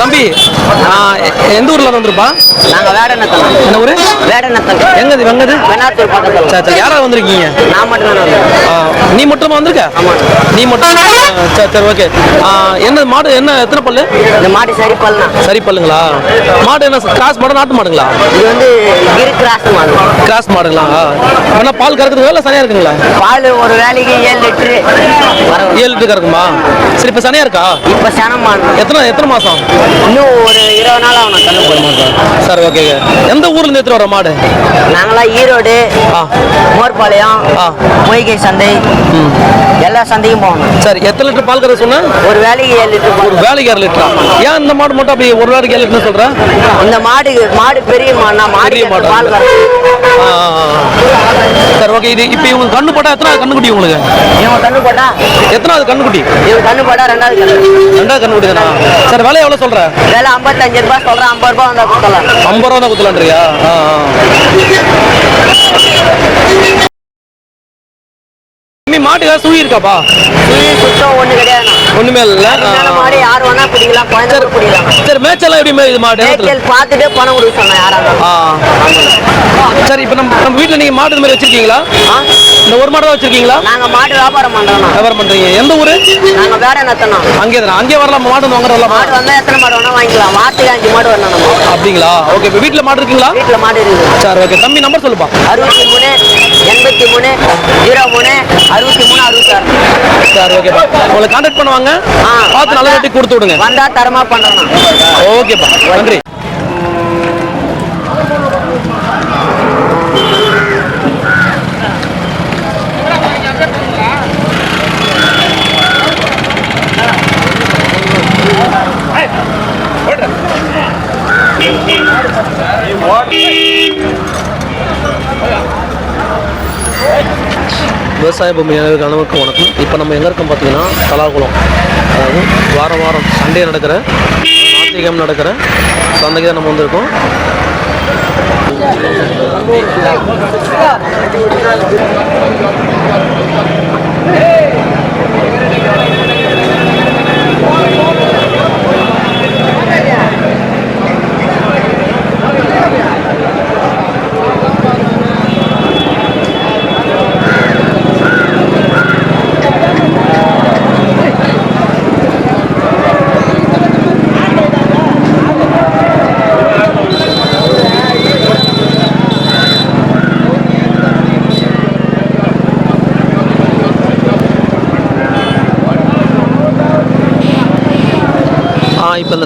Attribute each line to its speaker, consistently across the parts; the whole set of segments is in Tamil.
Speaker 1: தம்பி எந்த ஊர்ல வந்திருப்பா?
Speaker 2: நாங்க வேடநத்தம்
Speaker 1: என்ன ஊரு?
Speaker 2: வேடநத்தம்
Speaker 1: எங்க இது வெங்கது?
Speaker 2: வெண்ணாத்தூர் பக்கத்துல.
Speaker 1: சரி சரி யாரா வந்திருக்கீங்க?
Speaker 2: நான் மட்டும்
Speaker 1: நீ மட்டுமா வந்திருக்க? நீ மட்டும் சரி சரி ஓகே என்ன மாடு என்ன எத்தனை பல்லு?
Speaker 2: இந்த மாடு சரி பண்ணலாம்
Speaker 1: சரி பல்லுங்களா? மாடு என்ன கிராஸ் மாடு நாட்டு மாடுங்களா?
Speaker 2: இது வந்து கிரு கிராஸ் மாடு.
Speaker 1: கிராஸ் மாடுங்களா? என்ன பால் கறக்குதுங்களா இல்லை சனியா இருக்குங்களா?
Speaker 2: பால் ஒரு வேலைக்கு ஏழு லிட்டரு
Speaker 1: ஏழு லிட்டர் கறக்குமா? சரி இப்போ சனியா இருக்கா?
Speaker 2: இப்ப சனம் மாடு.
Speaker 1: எத்தனை எத்தனை மாசம்?
Speaker 2: இன்னும் ஒரு இருபது நாள் ஆகணும் கல்லு போய்
Speaker 1: சரி ஓகே எந்த ஊர்ல இருந்து எடுத்துட்டு வர மாடு?
Speaker 2: நாங்களாம் ஈரோடு மோர்பாளையம். மொய்கை சந்தை எல்லா சந்தையும் போகணும்.
Speaker 1: சரி எத்தனை லிட்டர் பால் கறக்க சொன்ன?
Speaker 2: ஒரு வேலைக்கு ஏழு லிட்டர்
Speaker 1: ஒரு வேலைக்கு ஏழு லிட்டரா? ஏன் இந்த மாடு மட்டும் அப்படி ஒரு வேலைக்கு ஏழு லிட்டர் சொல்ற?
Speaker 2: இந்த மாடு மாடு பெரிய மாடுனா மாடு
Speaker 1: மாடு.
Speaker 2: பால் கறக்கும்.
Speaker 1: சரி ஓகே இது இப்போ இவங்க கண்ணு போட்டா எத்தனை கண்ணுக்குட்டி உங்களுக்கு?
Speaker 2: இவன் கண்ணு போட்டா?
Speaker 1: எத்தனாவது கண்ணுக்குட்டி?
Speaker 2: இவன் கண்ணு போட்டா ரெண்டாவது கண்ணு.
Speaker 1: ரெண்டாவது கண்ணுக்குட்டி தானா சரி விலை எவ்வளோ சொல்ற?
Speaker 2: வேலை ஐம்பத்தஞ்சு ரூபாய் சொல்றேன் ஐம்பது ரூபாய் வந்தா கொடுக்கலாம்
Speaker 1: ஐம்பது ரூபா தான் குத்தலான்றியா ஆ. மாட்டுக்கா சூய் இருக்காப்பா
Speaker 2: சுழி சுத்தம் ஒண்ணு கிடையாது.
Speaker 1: ஒண்ணுமே இல்ல.
Speaker 2: மாடு யார் வேணா பிடிக்கலாம் குழந்தை பிடிக்கலாம்
Speaker 1: சரி மேய்ச்சலாம் எப்படி மேயுது மாடு?
Speaker 2: ஏர்டெல் பார்த்துட்டு பணம் கொடுக்க சொன்னேன் யாரா இருந்தாலும்.
Speaker 1: ஆ. சரி இப்போ நம்ம நம்ம வீட்டில் நீங்கள் மாடு இந்த மாதிரி வச்சிருக்கீங்களா? இந்த ஒரு மாடு தான் வச்சிருக்கீங்களா?
Speaker 2: நாங்க மாடு வியாபாரம் பண்றோம்
Speaker 1: வியாபாரம் பண்றீங்க. எந்த ஊரு?
Speaker 2: நாங்க வேற நத்தணும்
Speaker 1: அங்கே தானே? அங்கே வரலாம் மாடு வந்து வாங்குற வரலாமா?
Speaker 2: மாடு வந்தா எத்தனை மாடு வேணா வாங்கிக்கலாம். வாரத்துக்கு அஞ்சு மாடு வரணும்
Speaker 1: அப்படிங்களா? ஓகே இப்போ வீட்டில் மாடு இருக்குங்களா?
Speaker 2: வீட்டுல மாடு இருக்குது.
Speaker 1: சரி ஓகே. தம்பி நம்பர் சொல்லுப்பா.
Speaker 2: அறுபத்தி மூணு எண்பத்தி மூணு ஜீரோ மூணு அறுபத்தி மூணு அறுபத்தி
Speaker 1: சரி ஓகேப்பா உங்களை கான்டாக்ட் பண்ணுவாங்க. பார்த்து நல்ல ரேட்டுக்கு கொடுத்து விடுங்க.
Speaker 2: வந்தா தரமா பண்றோம்
Speaker 1: ஓகேப்பா நன்றி. விவசாய பூமி அனைவருக்கு வணக்கம். இப்போ நம்ம எங்கே இருக்கோம் பார்த்தீங்கன்னா தலாகுளம். அதாவது வாரம் வாரம் சண்டே நடக்கிற நாத்திகம் நடக்கிற சந்தைக்கு தான் நம்ம வந்திருக்கோம்.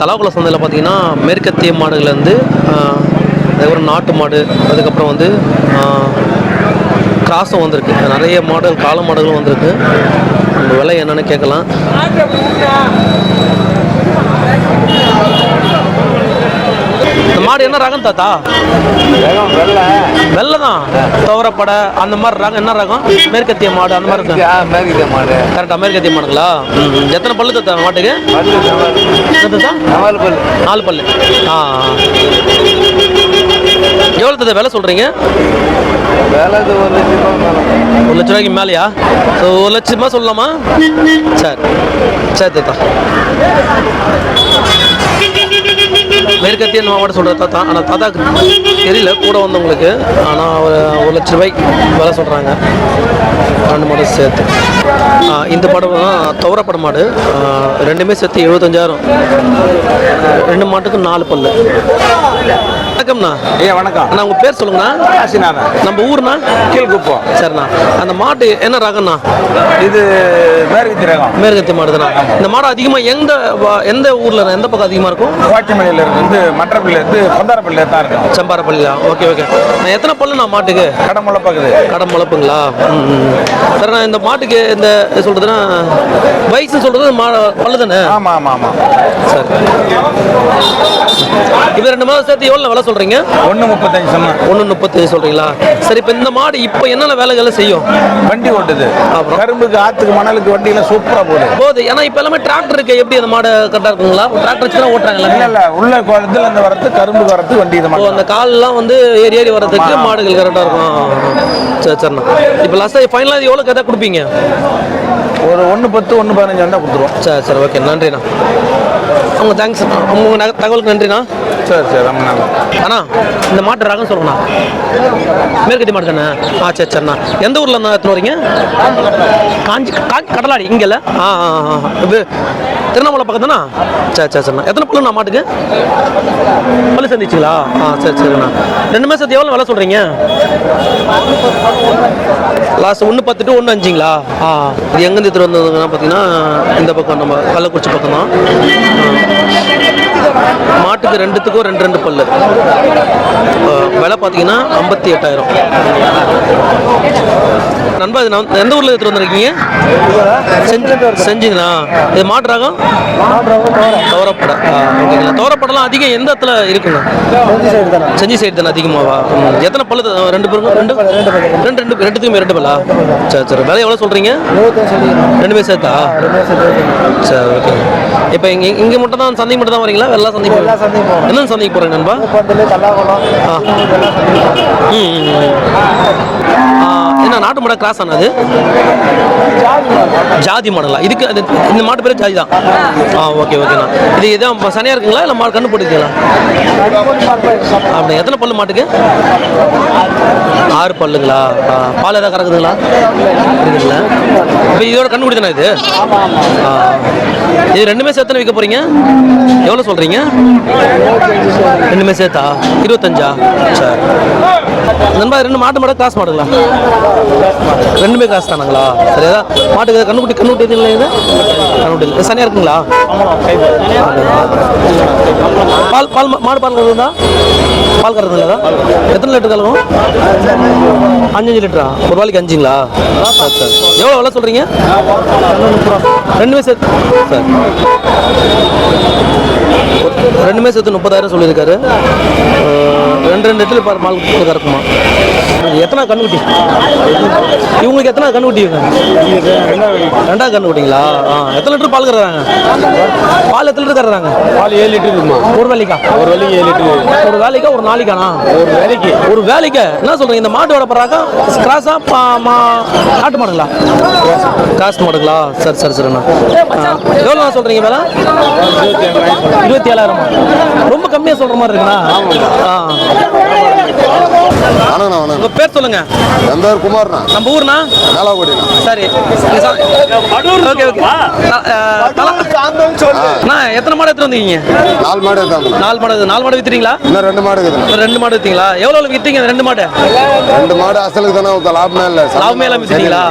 Speaker 1: இப்போ சந்தையில் பார்த்தீங்கன்னா மேற்கத்திய மாடுகள்லேருந்து அதுக்கப்புறம் நாட்டு மாடு அதுக்கப்புறம் வந்து கிராஸும் வந்திருக்கு. நிறைய மாடல் காளை மாடுகளும் வந்திருக்கு. விலை என்னென்னு கேட்கலாம். இந்த மாடு என்ன ரகம் தாத்தா? வெள்ளை. தான் துவரப்படை அந்த மாதிரி ரகம் என்ன ரகம்? மேற்கத்திய மாடு அந்த மாதிரி இருக்கு?
Speaker 3: மாடு.
Speaker 1: கரெக்டாக மேற்கத்திய மாடுங்களா. எத்தனை பல்லு தாத்தா மாட்டுக்கு?
Speaker 3: நாலு பல்லு.
Speaker 1: நாலு பல்லு. ஆ. எவ்வளோ தாத்தா விலை சொல்கிறீங்க
Speaker 3: ஒரு
Speaker 1: லட்ச ரூபாய்க்கு மேலேயா? ஸோ ஒரு லட்சமா சொல்லலாமா? சரி. சரி தாத்தா. மேற்கத்திய மாவட்டம் சொல்கிற தாத்தா ஆனால் தாத்தாக்கு தெரியல கூட வந்தவங்களுக்கு. ஆனால் ஒரு ஒரு லட்ச ரூபாய்க்கு வேலை சொல்கிறாங்க ரெண்டு மாடு சேர்த்து. இந்த படம் துவரப்பட மாடு. ரெண்டுமே சேர்த்து எழுபத்தஞ்சாயிரம். ரெண்டு மாட்டுக்கு நாலு பல்லு. வணக்கம்ண்ணா.
Speaker 3: ஐயா வணக்கம்.
Speaker 1: அண்ணா உங்கள் பேர் சொல்லுங்கண்ணா.
Speaker 3: காசிநாதன்
Speaker 1: நம்ம ஊர்ண்ணா?
Speaker 3: கீழ்குப்பம்.
Speaker 1: சரிண்ணா. அந்த மாட்டு என்ன ரகம்ண்ணா?
Speaker 3: இது மேற்கு திரகம்
Speaker 1: மேற்கத்திய மாடு தானே இந்த மாடு அதிகமாக எந்த எந்த ஊரில் எந்த பக்கம் அதிகமாக இருக்கும்?
Speaker 3: வாக்கிமலையில் இருந்து வந்து மற்றப்பள்ளியில் இருந்து பொந்தாரப்பள்ளியில் தான் இருக்கும்.
Speaker 1: செம்பாரப்பள்ளியா? Okay okay. நான் எத்தனை பல்லு நான் மாட்டுக்கு?
Speaker 3: கடமுள்ள பகுதி.
Speaker 1: கடன் முளைப்புங்களா. சரிண்ணா இந்த மாட்டுக்கு இந்த சொல்கிறதுனா வயசு சொல்கிறது மா பல்லு தானே
Speaker 3: ஆமாம் ஆமாம் ஆமாம்
Speaker 1: சரி. இது ரெண்டு மாதம் சேர்த்து எவ்வளோ விலை சொல்கிறீங்க
Speaker 3: ஒன்று முப்பத்தஞ்சு சொன்னேன்
Speaker 1: ஒன்று முப்பத்தஞ்சு சொல்கிறீங்களா சரி இப்போ இந்த மாடு இப்போ என்னென்ன வேலைகளை செய்யும்?
Speaker 3: வண்டி ஓட்டுது.
Speaker 1: அப்புறம்?
Speaker 3: கரும்புக்கு ஆற்றுக்கு மணலுக்கு வண்டியெல்லாம் சூப்பராக போகுது.
Speaker 1: போகுது. ஏன்னா இப்போ எல்லாமே டிராக்டர் இருக்கு. எப்படி அந்த மாடு கரெக்டாக இருக்குங்களா? டிராக்டர் வச்சு தான் ஓட்டுறாங்க எல்லாமே?
Speaker 3: இல்லை இல்லை. உள்ள குளத்துல இருந்து வரது கரும்புக்கு வரது வண்டி இது
Speaker 1: அந்த கால்லாம் வந்து ஏறி ஏறி வர்றதுக்கு மாடுகள் கரெக்டாக இருக்கும். சரி சரிண்ணா இப்போ லாஸ்ட்டாக ஃபைனலாக எவ்வளோ கதை கொடுப்பீங்க?
Speaker 3: ஒரு ஒன்று பத்து ஒன்று பதினஞ்சு வந்தால் கொடுத்துருவோம்.
Speaker 1: சரி சரி. ஓகே. நன்றிண்ணா. உங்க தேங்க்ஸ் உங்கள் தகவலுக்கு நன்றிண்ணா.
Speaker 3: சரி சரி ரொம்ப
Speaker 1: அண்ணா இந்த மாட்டு ரகம் சொல்லுங்கண்ணா. மேற்கத்தி மாட்டு தானே? ஆ சரி சரிண்ணா எந்த ஊரில் இருந்தா எடுத்துன்னு வரீங்க? காஞ்சி காஞ்சி கடலாடி இங்கேல்ல? ஆ ஆ ஆ இது திருவண்ணாமலை பக்கம் தானே? சரி சரி சரிண்ணா எத்தனை பல்லுண்ணா மாட்டுக்கு? பல்லு சந்திச்சிங்களா? ஆ சரி சரிண்ணா ரெண்டுமே சேர்த்து எவ்வளோ விலை சொல்கிறீங்க லாஸ்ட் ஒன்று பத்து டு ஒன்று அஞ்சுங்களா? ஆ இது எங்கேருந்து எடுத்துகிட்டு வந்ததுங்கன்னா பார்த்தீங்கன்னா இந்த பக்கம் நம்ம கள்ளக்குறிச்சி பக்கம் தான். மாட்டுக்கு ரெண்டுத்துக்கும் ரெண்டு ரெண்டு பல்லு. விலை பார்த்தீங்கன்னா ஐம்பத்தி எட்டாயிரம். நண்பா இது எந்த ஊரில் எடுத்துகிட்டு வந்திருக்கீங்க? செஞ்சு செஞ்சுங்களா? இது மாட்டு ரகம் தோரப்படை ஓகேங்களா. தோரப்படலாம் அதிகம் எந்த இடத்துல இருக்குங்க? செஞ்சி சைடு தானே அதிகமாவா. எத்தனை பல்லு ரெண்டு பேருக்கும்? ரெண்டு ரெண்டு ரெண்டு ரெண்டுத்துக்குமே ரெண்டு பல்லா? சரி சரி. விலை எவ்வளோ சொல்கிறீங்க ரெண்டுமே சேர்த்தா? சரி ஓகே. இப்போ இங்கே இங்கே மட்டும் தான் சந்தைக்கு மட்டும் தான் வரீங்களா எல்லா சந்தைக்கு
Speaker 4: எல்லா சந்தைக்கும் போவோம்.
Speaker 1: என்ன சந்தைக்கு போகிறேன் நண்பா? 嗯嗯嗯。嗯 என்ன நாட்டு மாடல் கிராஸ் ஆனது? ஜாதி மாடலா? இதுக்கு அது இந்த மாட்டு பேர் ஜாதி தான். ஆ. ஓகே ஓகேண்ணா இது இதான் சனியாக இருக்குங்களா? இல்லை மாடு கண்ணு போட்டுருக்கீங்களா அப்படி எத்தனை பல்லு மாட்டுக்கு? ஆறு பல்லுங்களா? பால் ஏதாவது கறக்குதுங்களா? இருக்குங்களா இப்போ இதோட கண்டுபிடி தானே இது? இது ரெண்டுமே சேர்த்து விற்க போகிறீங்க எவ்வளோ சொல்கிறீங்க ரெண்டுமே சேர்த்தா? இருபத்தஞ்சா? சரி. நண்பா ரெண்டு மாட்டு மாடு காசு மாடுங்களா? ரெண்டுமே காசு தானுங்களா சரி ஏதா மாட்டுக்கு கண்ணுக்குட்டி கண்ணுக்குட்டி இல்லை இது? கண்ணுக்குட்டி. இல்லை சனியாக இருக்குங்களா? பால் பால் மாடு பால் கறக்குதா பால் கறக்குதுங்களா எத்தனை லிட்டர் கலக்கும்? அஞ்சஞ்சு லிட்டரா? ஒரு வாளிக்கு அஞ்சுங்களா? சரி சரி. எவ்வளோ விலை சொல்கிறீங்க ரெண்டுமே சேர்த்து சார். ரெண்டுமே சேர்த்து முப்பதாயிரம் சொல்லியிருக்காரு. ரெண்டு ரெண்டு லிட்டர் பால் பால் கறக்குமா? எத்தனை கண்ணுக்குட்டி? இவங்களுக்கு எத்தனை கண்ணுக்குட்டி ரெண்டாவது கண்ணுக்குட்டிங்களா? ஆ எத்தனை லிட்டர் பால் கறக்குறாங்க? பால் எத்தனை லிட்டர் கறக்குறாங்க?
Speaker 3: பால் ஏழு லிட்டர் இருக்குமா?
Speaker 1: ஒரு வேலைக்கா
Speaker 3: ஒரு வலிக்கு ஏழு லிட்டர்.
Speaker 1: ஒரு வேலைக்கா ஒரு நாளைக்கானா
Speaker 3: ஒரு வேலைக்கு.
Speaker 1: ஒரு வேலைக்கு. என்ன சொல்றீங்க? இந்த மாட்டு வளர்ப்புறாக்கா கிராஸா? நாட்டு மாடுங்களா? கிராஸ் மாடுங்களா? சரி சரி சரிண்ணா. எவ்வளோ சொல்றீங்க வேலை? இருபத்தி ஏழாயிரம்? ரொம்ப கம்மியாக சொல்ற மாதிரி இருக்குண்ணா. ஆ. உங்க பேர் சொல்லுங்க.
Speaker 5: எந்த ஊர் குமார்ண்ணா.
Speaker 1: நம்ம ஊர்னா
Speaker 5: மேலாக்கோட்டிண்ணா
Speaker 1: சரி. Okay okay. அண்ணா எத்தனை மாடு எடுத்துட்டு வந்தீங்க?
Speaker 5: நாலு மாடு எடுத்தாங்க
Speaker 1: நாலு மாடு நாலு மாடு வித்துறீங்களா
Speaker 5: இன்னும் ரெண்டு மாடு இருக்குதுண்ணா
Speaker 1: ரெண்டு மாடு வித்தீங்களா? எவ்வளோ வித்தீங்க ரெண்டு மாடு?
Speaker 5: ரெண்டு மாடு அசலுக்கு தானே லாபமே இல்லை.
Speaker 1: லாபமே எல்லாம் வித்துட்டீங்களா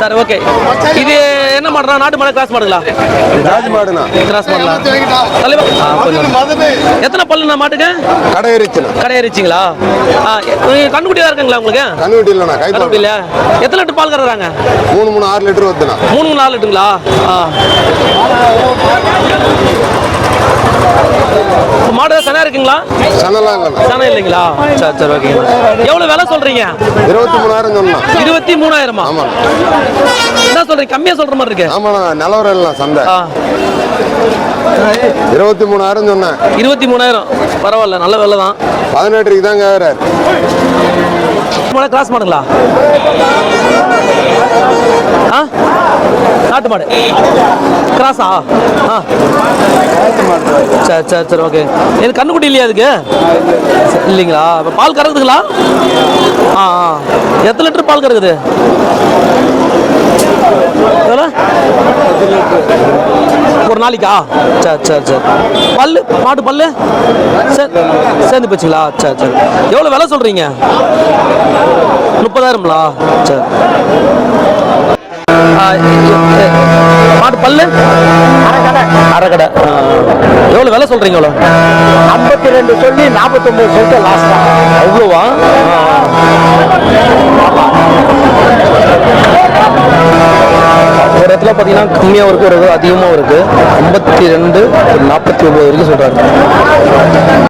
Speaker 1: சரி ஓகே. இது என்ன மாடுறா நாட்டு மாடு கிராஸ் மாடுங்களா?
Speaker 5: ஜாதி மாடுண்ணா.
Speaker 1: கிராஸ் மாடுங்களா? தலைவா. எத்தனை பல்லுண்ணா மாட்டுக்கு?
Speaker 5: கடை இருச்சுண்ணா
Speaker 1: கடை எரிச்சிங்களா? கண்ணுக்குட்டி தான் இருக்குங்களா உங்களுக்கு?
Speaker 5: கண்ணுக்குட்டி இல்லைண்ணா
Speaker 1: கண்ணுக்குட்டி
Speaker 5: கைப்பாடு
Speaker 1: இல்லையா? எத்தனை லிட்டர் பால் கறக்குறாங்க?
Speaker 5: மூணு மூணு ஆறு லிட்டர் வருதுண்ணா.
Speaker 1: மூணு மூணு நாலு லிட்டருங்களா? ஆ. மாடு சனா இருக்குங்களா?
Speaker 5: சனலாம் இல்லைண்ணா.
Speaker 1: சனா இல்லைங்களா? சரி சரி ஓகே. எவ்வளோ விலை சொல்றீங்க?
Speaker 5: இருபத்தி மூணாயிரம் சொன்னா
Speaker 1: இருபத்தி மூணாயிரமா?
Speaker 5: ஆமாண்ணா.
Speaker 1: என்ன சொல்றீங்க? கம்மியா சொல்ற மாதிரி இருக்கு.
Speaker 5: ஆமாண்ணா நிலவரம் இல்லைண்ணா சந்தை. இருபத்தி மூணாயிரம் சொன்னேன்.
Speaker 1: இருபத்தி மூணாயிரம். பரவாயில்ல நல்ல விலை தான்.
Speaker 5: பதினெட்டுக்கு தான் கேட்குறாரு
Speaker 1: கிராஸ் மாடுங்களா ஆ? நாட்டு மாடு கிராஸா? ஆ. சரி சரி சரி ஓகே. எனக்கு கண்ணுக்குட்டி இல்லையா அதுக்கு சரி, இல்லைங்களா? இப்போ பால் கறக்குதுங்களா? ஆ ஆ. எத்தனை லிட்டர் பால் கறக்குது? ஒரு நாளைக்கா? சரி சரி சரி. பல்லு? மாட்டு பல்லு? சே- சேர்ந்து போச்சுங்களா? சரி சரி. எவ்வளோ விலை சொல்கிறீங்க முப்பதாயிரம்ங்களா? சரி. மாட்டு பல்லு? அரைக்கடை. எவ்வளோ விலை சொல்கிறீங்க எவ்வளோ
Speaker 4: ஐம்பத்தி ரெண்டு சொல்லி நாற்பத்தொம்பது சொல்லிட்டு லாஸ்ட்
Speaker 1: அவ்வளோவா? ஒரு இடத்துல பார்த்தீங்கன்னா கம்மியாகவும் இருக்குது ஒரு அதிகமாகவும் இருக்குது ஐம்பத்தி ரெண்டு நாற்பத்தி ஒம்பது வரைக்கும் சொல்கிறாங்க